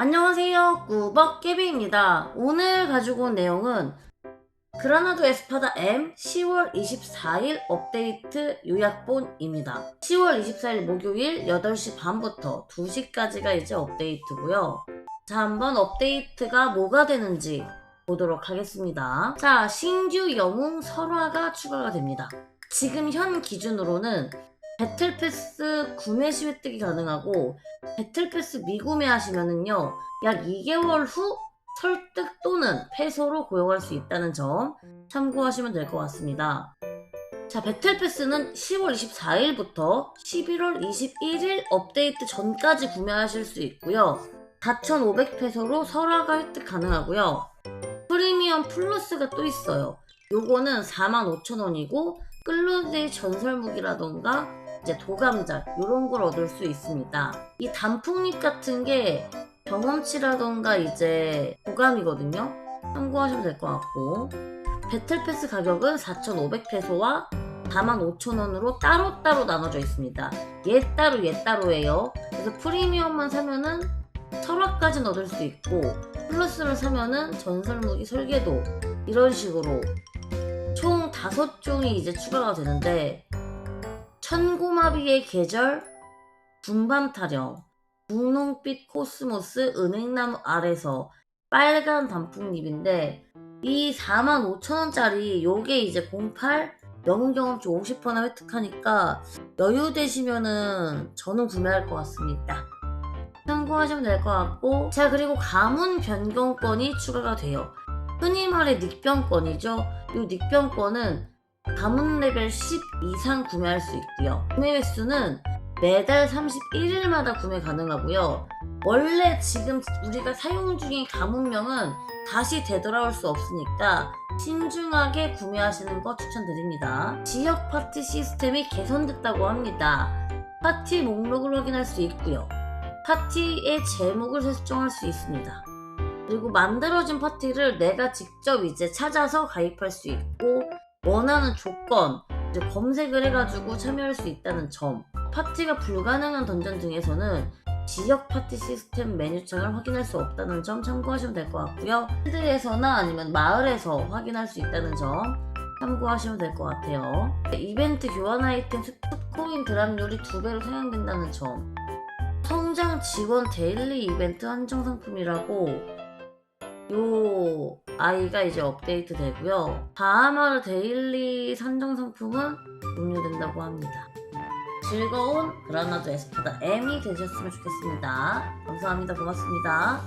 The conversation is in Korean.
안녕하세요. 꾸벅깨비입니다. 오늘 가지고 온 내용은 그라나도 에스파다 M 10월 24일 업데이트 요약본입니다. 10월 24일 목요일 8시 반부터 2시까지가 이제 업데이트고요. 자, 한번 업데이트가 뭐가 되는지 보도록 하겠습니다. 자, 신규 영웅 설화가 추가가 됩니다. 지금 현 기준으로는 배틀 패스 구매 시 획득이 가능하고 배틀 패스 미구매하시면은요 약 2개월 후 설득 또는 패소로 고용할 수 있다는 점 참고하시면 될 것 같습니다. 자 배틀 패스는 10월 24일부터 11월 21일 업데이트 전까지 구매하실 수 있고요. 4,500페소로 설화가 획득 가능하고요. 프리미엄 플러스가 또 있어요. 요거는 45,000원이고 끌로데이 전설 무기라던가 이제 도감작 이런 걸 얻을 수 있습니다. 이 단풍잎 같은 게 경험치라던가 이제 도감이거든요. 참고하시면 될 것 같고 배틀패스 가격은 4,500페소와 45,000원으로 따로따로 나눠져 있습니다. 얘 따로 얘 따로예요. 그래서 프리미엄만 사면은 설화까지는 얻을 수 있고 플러스를 사면은 전설무기 설계도 이런 식으로 총 5종이 이제 추가가 되는데 천고마비의 계절, 분밤 타령, 분홍빛 코스모스, 은행나무 아래서 빨간 단풍잎인데 이 45,000원짜리 요게 이제 08 영웅 경험치 50%나 획득하니까 여유 되시면은 저는 구매할 것 같습니다. 참고하시면 될 것 같고 자 그리고 가문 변경권이 추가가 돼요. 흔히 말해 닉변권이죠. 이 닉변권은 가문 레벨 10 이상 구매할 수 있고요. 구매 횟수는 매달 31일마다 구매 가능하고요. 원래 지금 우리가 사용 중인 가문명은 다시 되돌아올 수 없으니까 신중하게 구매하시는 거 추천드립니다. 지역 파티 시스템이 개선됐다고 합니다. 파티 목록을 확인할 수 있고요. 파티의 제목을 설정할 수 있습니다. 그리고 만들어진 파티를 내가 직접 이제 찾아서 가입할 수 있고 원하는 조건 이제 검색을 해가지고 참여할 수 있다는 점 파티가 불가능한 던전 등에서는 지역 파티 시스템 메뉴창을 확인할 수 없다는 점 참고하시면 될 것 같고요. 필드에서나 아니면 마을에서 확인할 수 있다는 점 참고하시면 될 것 같아요. 이벤트 교환 아이템 스포코인 드랍률이 두 배로 상향된다는 점. 성장 지원 데일리 이벤트 한정 상품이라고. 요 아이가 이제 업데이트 되고요. 다하마르 데일리 산정 상품은 종료된다고 합니다. 즐거운 그라나도 에스파다 M이 되셨으면 좋겠습니다. 감사합니다. 고맙습니다.